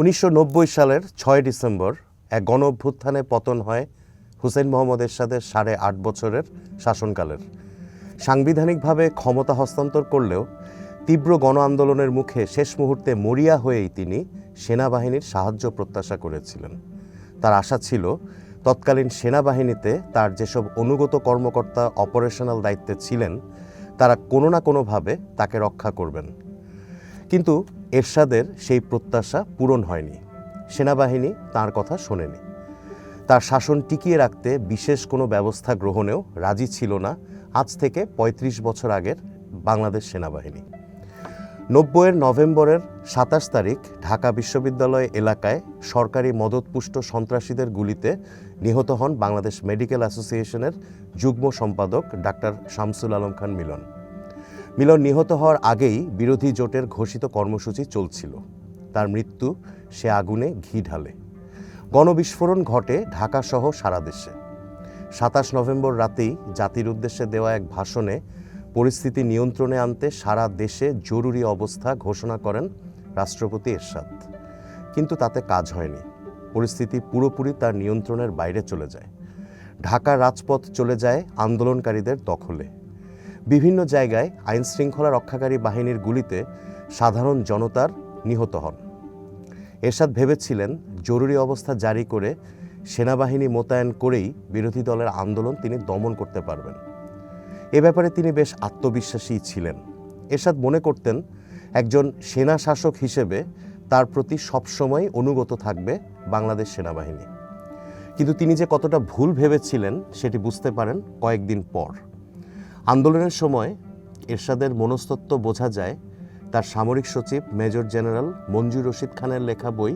উনিশশো নব্বই সালের ছয় ডিসেম্বর এক গণ অভ্যুত্থানে পতন হয় হুসেন মোহাম্মদ এরশাদের সাড়ে আট বছরের শাসনকালের। সাংবিধানিকভাবে ক্ষমতা হস্তান্তর করলেও তীব্র গণ আন্দোলনের মুখে শেষ মুহূর্তে মরিয়া হয়েই তিনি সেনাবাহিনীর সাহায্য প্রত্যাশা করেছিলেন। তার আশা ছিল তৎকালীন সেনাবাহিনীতে তার যেসব অনুগত কর্মকর্তা অপারেশনাল দায়িত্বে ছিলেন, তারা কোনো না কোনোভাবে তাকে রক্ষা করবেন। কিন্তু এরশাদের সেই প্রত্যাশা পূরণ হয়নি। সেনাবাহিনী তার কথা শোনেনি। তার শাসন টিকিয়ে রাখতে বিশেষ কোনো ব্যবস্থা গ্রহণেও রাজি ছিল না আজ থেকে ৩৫ বছর আগের বাংলাদেশ সেনাবাহিনী। নব্বইয়ের নভেম্বরের সাতাশ তারিখ ঢাকা বিশ্ববিদ্যালয় এলাকায় সরকারি মদতপুষ্ট সন্ত্রাসীদের গুলিতে নিহত হন বাংলাদেশ মেডিকেল অ্যাসোসিয়েশনের যুগ্ম সম্পাদক ডাক্তার শামসুল আলম খান মিলন। মিলন নিহত হওয়ার আগেই বিরোধী জোটের ঘোষিত কর্মসূচি চলছিল। তার মৃত্যু সে আগুনে ঘি ঢালে। গণবিস্ফোরণ ঘটে ঢাকাসহ সারা দেশে। সাতাশ নভেম্বর রাতেই জাতির উদ্দেশ্যে দেওয়া এক ভাষণে পরিস্থিতি নিয়ন্ত্রণে আনতে সারা দেশে জরুরি অবস্থা ঘোষণা করেন রাষ্ট্রপতি এরশাদ। কিন্তু তাতে কাজ হয়নি। পরিস্থিতি পুরোপুরি তার নিয়ন্ত্রণের বাইরে চলে যায়। ঢাকা রাজপথ চলে যায় আন্দোলনকারীদের দখলে। বিভিন্ন জায়গায় আইন শৃঙ্খলা রক্ষাকারী বাহিনীর গুলিতে সাধারণ জনতার নিহত হন। এরশাদ ভেবেছিলেন জরুরি অবস্থা জারি করে সেনাবাহিনী মোতায়েন করেই বিরোধী দলের আন্দোলন তিনি দমন করতে পারবেন। এ ব্যাপারে তিনি বেশ আত্মবিশ্বাসী ছিলেন। এরশাদ মনে করতেন, একজন সেনা শাসক হিসেবে তার প্রতি সবসময় অনুগত থাকবে বাংলাদেশ সেনাবাহিনী। কিন্তু তিনি যে কতটা ভুল ভেবেছিলেন, সেটি বুঝতে পারেন কয়েকদিন পর। আন্দোলনের সময় এরশাদের মনস্তত্ত্ব বোঝা যায়। তার সামরিক সচিব মেজর জেনারেল মঞ্জুর রশিদ খানের লেখা বই,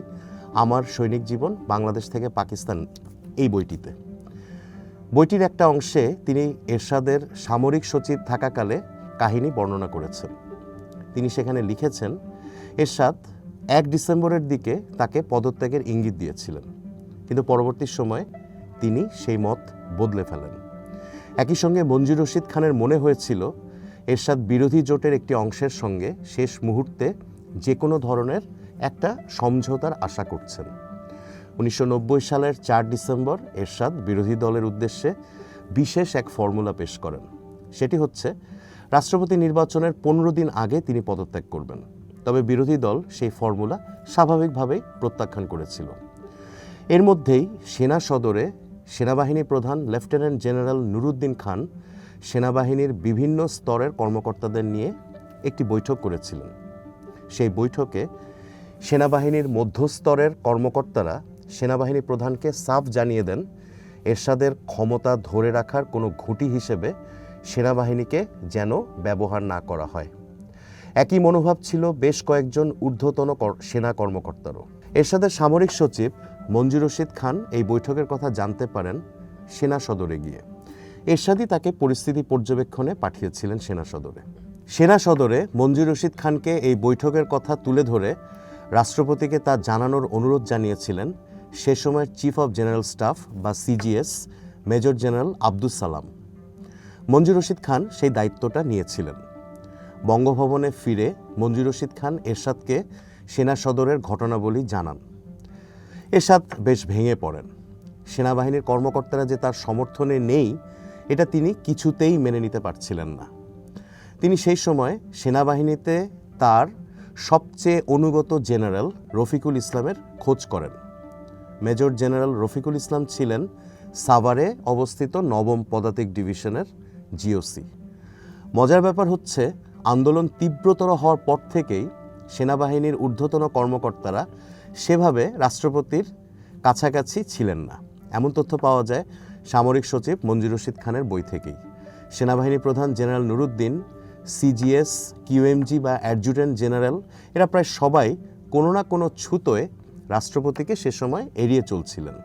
আমার সৈনিক জীবন, বাংলাদেশ থেকে পাকিস্তান, এই বইটিতে। বইটির একটা অংশে তিনি এরশাদের সামরিক সচিব থাকাকালে কাহিনী বর্ণনা করেছেন। তিনি সেখানে লিখেছেন, এরশাদ এক ডিসেম্বরের দিকে তাকে পদত্যাগের ইঙ্গিত দিয়েছিলেন, কিন্তু পরবর্তী সময়ে তিনি সেই মত বদলে ফেলেন। একই সঙ্গে মঞ্জুর রশিদ খানের মনে হয়েছিল, এরশাদ বিরোধী জোটের একটি অংশের সঙ্গে শেষ মুহূর্তে যে কোনো ধরনের একটা সমঝোতার আশা করছেন। উনিশশো নব্বই সালের চার ডিসেম্বর এরশাদ বিরোধী দলের উদ্দেশ্যে বিশেষ এক ফর্মুলা পেশ করেন। সেটি হচ্ছে, রাষ্ট্রপতি নির্বাচনের পনেরো দিন আগে তিনি পদত্যাগ করবেন। তবে বিরোধী দল সেই ফর্মুলা স্বাভাবিকভাবেই প্রত্যাখ্যান করেছিল। এর মধ্যেই সেনা সদরে সেনাবাহিনী প্রধান লেফটেন্যান্ট জেনারেল নুরুদ্দিন খান সেনাবাহিনীর বিভিন্ন স্তরের কর্মকর্তাদের নিয়ে একটি বৈঠক করেছিলেন। সেই বৈঠকে সেনাবাহিনীর মধ্যস্তরের কর্মকর্তারা সেনাবাহিনী প্রধানকে সাফ জানিয়ে দেন, এরশাদের ক্ষমতা ধরে রাখার কোনো ঘুঁটি হিসেবে সেনাবাহিনীকে যেন ব্যবহার না করা হয়। একই মনোভাব ছিল বেশ কয়েকজন ঊর্ধ্বতন সেনা কর্মকর্তারও। এরশাদের সামরিক সচিব মঞ্জুর রশিদ খান এই বৈঠকের কথা জানতে পারেন সেনা সদরে গিয়ে। এরশাদই তাকে পরিস্থিতি পর্যবেক্ষণে পাঠিয়েছিলেন সেনা সদরে। সেনা সদরে মঞ্জুর রশিদ খানকে এই বৈঠকের কথা তুলে ধরে রাষ্ট্রপতিকে তা জানানোর অনুরোধ জানিয়েছিলেন সে সময়ের চিফ অফ জেনারেল স্টাফ বা CGS major general Abdus Salam. Manzur Rashid খান সেই দায়িত্বটা নিয়েছিলেন। বঙ্গভবনে ফিরে মঞ্জুর রশিদ খান এরশাদকে সেনা সদরের ঘটনাবলী জানান। এরশাদ বেশ ভেঙে পড়েন। সেনাবাহিনীর কর্মকর্তারা যে তার সমর্থনে নেই, এটা তিনি কিছুতেই মেনে নিতে পারছিলেন না। তিনি সেই সময় সেনাবাহিনীতে তার সবচেয়ে অনুগত জেনারেল রফিকুল ইসলামের খোঁজ করেন। মেজর জেনারেল রফিকুল ইসলাম ছিলেন সাভারে অবস্থিত নবম পদাতিক ডিভিশনের জিওসি। মজার ব্যাপার হচ্ছে, আন্দোলন তীব্রতর হওয়ার পর থেকেই সেনাবাহিনীর ঊর্ধ্বতন কর্মকর্তারা সেভাবে রাষ্ট্রপতির কাছাকাছি ছিলেন না। এমন তথ্য পাওয়া যায় সামরিক সচিব মঞ্জুর রশিদ খানের বই থেকেই। সেনাবাহিনী প্রধান জেনারেল নুরুদ্দিন, সিজিএস, কিউএমজি বা অ্যাডজুটেন্ট জেনারেল, এরা প্রায় সবাই কোনো না কোনো ছুতোয় রাষ্ট্রপতিকে সে সময় এড়িয়ে চলছিলেন।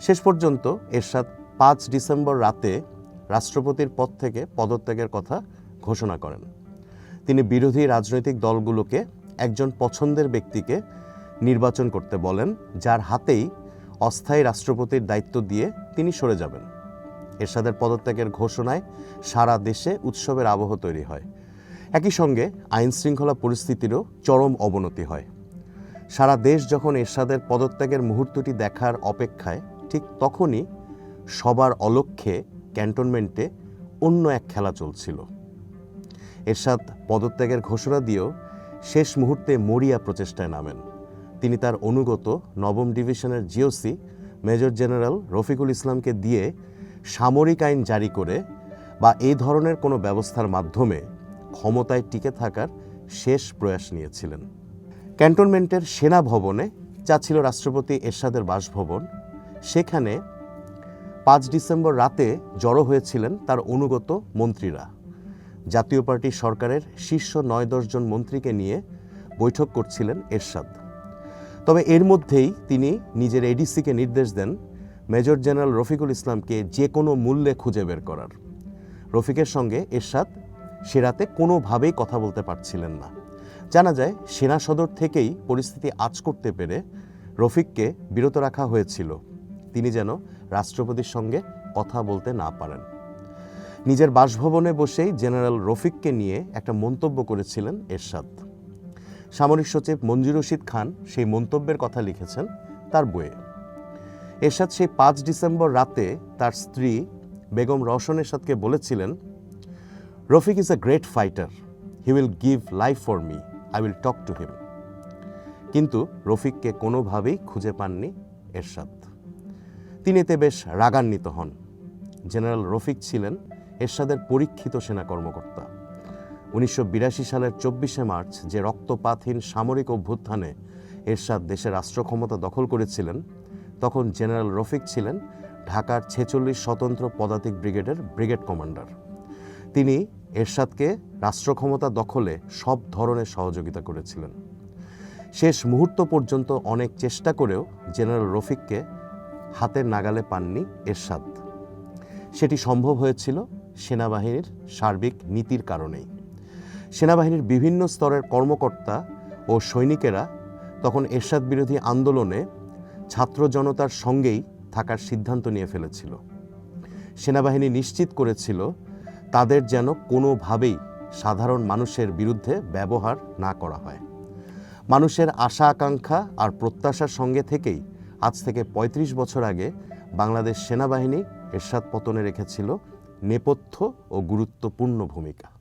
শেষ পর্যন্ত এরশাদ পাঁচ ডিসেম্বর রাতে রাষ্ট্রপতির পদ থেকে পদত্যাগের কথা ঘোষণা করেন। তিনি বিরোধী রাজনৈতিক দলগুলোকে একজন পছন্দের ব্যক্তিকে নির্বাচন করতে বলেন, যার হাতেই অস্থায়ী রাষ্ট্রপতির দায়িত্ব দিয়ে তিনি সরে যাবেন। এরশাদের পদত্যাগের ঘোষণায় সারা দেশে উৎসবের আবহ তৈরি হয়। একই সঙ্গে আইন শৃঙ্খলা পরিস্থিতিরও চরম অবনতি হয়। সারা দেশ যখন এরশাদের পদত্যাগের মুহূর্তটি দেখার অপেক্ষায়, ঠিক তখনই সবার অলক্ষ্যে ক্যান্টনমেন্টে অন্য এক খেলা চলছিল। এরশাদ পদত্যাগের ঘোষণা দিয়েও শেষ মুহূর্তে মরিয়া প্রচেষ্টায় নামেন। তিনি তার অনুগত নবম ডিভিশনের জিওসি মেজর জেনারেল রফিকুল ইসলামকে দিয়ে সামরিক আইন জারি করে বা এই ধরনের কোনো ব্যবস্থার মাধ্যমে ক্ষমতায় টিকে থাকার শেষ প্রয়াস নিয়েছিলেন। ক্যান্টনমেন্টের সেনা ভবনে যা ছিল রাষ্ট্রপতি এরশাদের বাসভবন। সেখানে পাঁচ ডিসেম্বর রাতে জড়ো হয়েছিলেন তার অনুগত মন্ত্রীরা। জাতীয় পার্টি সরকারের শীর্ষ নয় দশজন মন্ত্রীকে নিয়ে বৈঠক করছিলেন এরশাদ। তবে এর মধ্যেই তিনি নিজের এডিসিকে নির্দেশ দেন মেজর জেনারেল রফিকুল ইসলামকে যে কোনো মূল্যে খুঁজে বের করার। রফিকের সঙ্গে এরশাদ সে রাতে কোনোভাবেই কথা বলতে পারছিলেন না। জানা যায়, সেনা সদর থেকেই পরিস্থিতি আজ করতে পেরে রফিককে বিরত রাখা হয়েছিল। তিনি যেন রাষ্ট্রপতির সঙ্গে কথা বলতে না পারেন। নিজের বাসভবনে বসেই জেনারেল রফিককে নিয়ে একটা মন্তব্য করেছিলেন এরশাদ। সামরিক সচিব মঞ্জুর রশিদ খান সেই মন্তব্যের কথা লিখেছেন তার বইয়ে। এরশাদ সেই পাঁচ ডিসেম্বর রাতে তার স্ত্রী বেগম রওশন এরশাদকে বলেছিলেন, Rafiq is a great fighter he will give life for me I will talk to him কিন্তু রফিককে কোনোভাবেই খুঁজে পাননি এরশাদ। তিনি এতে বেশ রাগান্বিত হন। জেনারেল রফিক ছিলেন এরশাদের পরীক্ষিত সেনা কর্মকর্তা। উনিশশো বিরাশি সালের চব্বিশে মার্চ যে রক্তপাতহীন সামরিক অভ্যুত্থানে এরশাদ দেশের রাষ্ট্র ক্ষমতা দখল করেছিলেন, তখন জেনারেল রফিক ছিলেন ঢাকার ছেচল্লিশ স্বতন্ত্র পদাতিক ব্রিগেডের ব্রিগেড কমান্ডার। তিনি এরশাদকে রাষ্ট্র ক্ষমতা দখলে সব ধরনের সহযোগিতা করেছিলেন। শেষ মুহূর্ত পর্যন্ত অনেক চেষ্টা করেও জেনারেল রফিককে হাতের নাগালে পাননি এরশাদ। সেটি সম্ভব হয়েছিল সেনাবাহিনীর সার্বিক নীতির কারণেই। সেনাবাহিনীর বিভিন্ন স্তরের কর্মকর্তা ও সৈনিকেরা তখন এরশাদ বিরোধী আন্দোলনে ছাত্র জনতার সঙ্গেই থাকার সিদ্ধান্ত নিয়ে ফেলেছিল। সেনাবাহিনী নিশ্চিত করেছিল তাদের যেন কোনোভাবেই সাধারণ মানুষের বিরুদ্ধে ব্যবহার না করা হয়। মানুষের আশা, আকাঙ্ক্ষা আর প্রত্যাশার সঙ্গে থেকেই আজ থেকে ৩৫ বছর আগে বাংলাদেশ সেনাবাহিনী এরশাদ পতনে রেখেছিল নেপথ্য ও গুরুত্বপূর্ণ ভূমিকা।